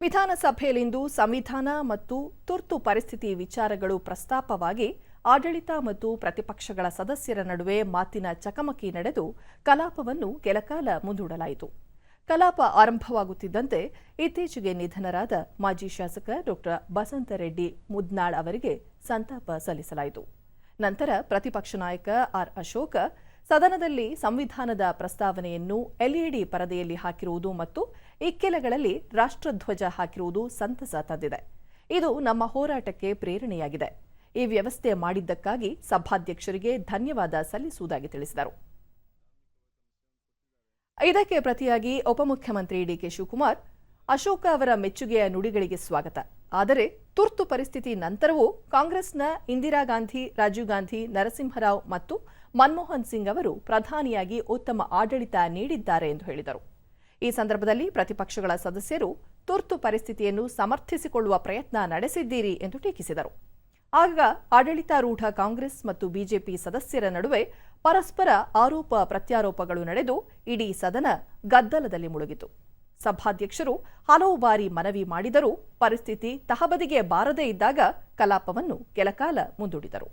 ವಿಧಾನಸಭೆಯಲ್ಲಿಂದು ಸಂವಿಧಾನ ಮತ್ತು ತುರ್ತು ಪರಿಸ್ಥಿತಿ ವಿಚಾರಗಳು ಪ್ರಸ್ತಾಪವಾಗಿ ಆಡಳಿತ ಮತ್ತು ಪ್ರತಿಪಕ್ಷಗಳ ಸದಸ್ಯರ ನಡುವೆ ಮಾತಿನ ಚಕಮಕಿ ನಡೆದು ಕಲಾಪವನ್ನು ಕೆಲಕಾಲ ಮುಂದೂಡಲಾಯಿತು. ಕಲಾಪ ಆರಂಭವಾಗುತ್ತಿದ್ದಂತೆ ಇತ್ತೀಚೆಗೆ ನಿಧನರಾದ ಮಾಜಿ ಶಾಸಕ ಡಾ. ಬಸಂತರೆಡ್ಡಿ ಮುದ್ನಾಳ್ ಅವರಿಗೆ ಸಂತಾಪ ಸಲ್ಲಿಸಲಾಯಿತು. ನಂತರ ಪ್ರತಿಪಕ್ಷ ನಾಯಕ ಆರ್ ಅಶೋಕ ಸದನದಲ್ಲಿ ಸಂವಿಧಾನದ ಪ್ರಸ್ತಾವನೆಯನ್ನು ಎಲ್ಇಡಿ ಪರದೆಯಲ್ಲಿ ಹಾಕಿರುವುದು ಮತ್ತು ಇಕ್ಕೆಲಗಳಲ್ಲಿ ರಾಷ್ಟ್ರಧ್ವಜ ಹಾಕಿರುವುದು ಸಂತಸ ತಂದಿದೆ. ಇದು ನಮ್ಮ ಹೋರಾಟಕ್ಕೆ ಪ್ರೇರಣೆಯಾಗಿದೆ. ಈ ವ್ಯವಸ್ಥೆ ಮಾಡಿದ್ದಕ್ಕಾಗಿ ಸಭಾಧ್ಯಕ್ಷರಿಗೆ ಧನ್ಯವಾದ ಸಲ್ಲಿಸುವುದಾಗಿ ತಿಳಿಸಿದರು. ಇದಕ್ಕೆ ಪ್ರತಿಯಾಗಿ ಉಪಮುಖ್ಯಮಂತ್ರಿ ಡಿಕೆ ಶಿವಕುಮಾರ್, ಅಶೋಕ ಅವರ ಮೆಚ್ಚುಗೆಯ ನುಡಿಗಳಿಗೆ ಸ್ವಾಗತ. ಆದರೆ ತುರ್ತು ಪರಿಸ್ಥಿತಿ ನಂತರವೂ ಕಾಂಗ್ರೆಸ್ನ ಇಂದಿರಾ ಗಾಂಧಿ, ರಾಜೀವ್ ಗಾಂಧಿ, ನರಸಿಂಹರಾವ್ ಮತ್ತು ಮನಮೋಹನ್ ಸಿಂಗ್ ಅವರು ಪ್ರಧಾನಿಯಾಗಿ ಉತ್ತಮ ಆಡಳಿತ ನೀಡಿದ್ದಾರೆ ಎಂದು ಹೇಳಿದರು. ಈ ಸಂದರ್ಭದಲ್ಲಿ ಪ್ರತಿಪಕ್ಷಗಳ ಸದಸ್ಯರು ತುರ್ತು ಪರಿಸ್ಥಿತಿಯನ್ನು ಸಮರ್ಥಿಸಿಕೊಳ್ಳುವ ಪ್ರಯತ್ನ ನಡೆಸಿದ್ದೀರಿ ಎಂದು ಟೀಕಿಸಿದರು. ಆಗ ಆಡಳಿತಾರೂಢ ಕಾಂಗ್ರೆಸ್ ಮತ್ತು ಬಿಜೆಪಿ ಸದಸ್ಯರ ನಡುವೆ ಪರಸ್ಪರ ಆರೋಪ ಪ್ರತ್ಯಾರೋಪಗಳು ನಡೆದು ಇಡೀ ಸದನ ಗದ್ದಲದಲ್ಲಿ ಮುಳುಗಿತು. ಸಭಾಧ್ಯಕ್ಷರು ಹಲವು ಬಾರಿ ಮನವಿ ಮಾಡಿದರೂ ಪರಿಸ್ಥಿತಿ ತಹಬದಿಗೆ ಬಾರದೇ ಇದ್ದಾಗ ಕಲಾಪವನ್ನು ಕೆಲಕಾಲ ಮುಂದೂಡಿದರು.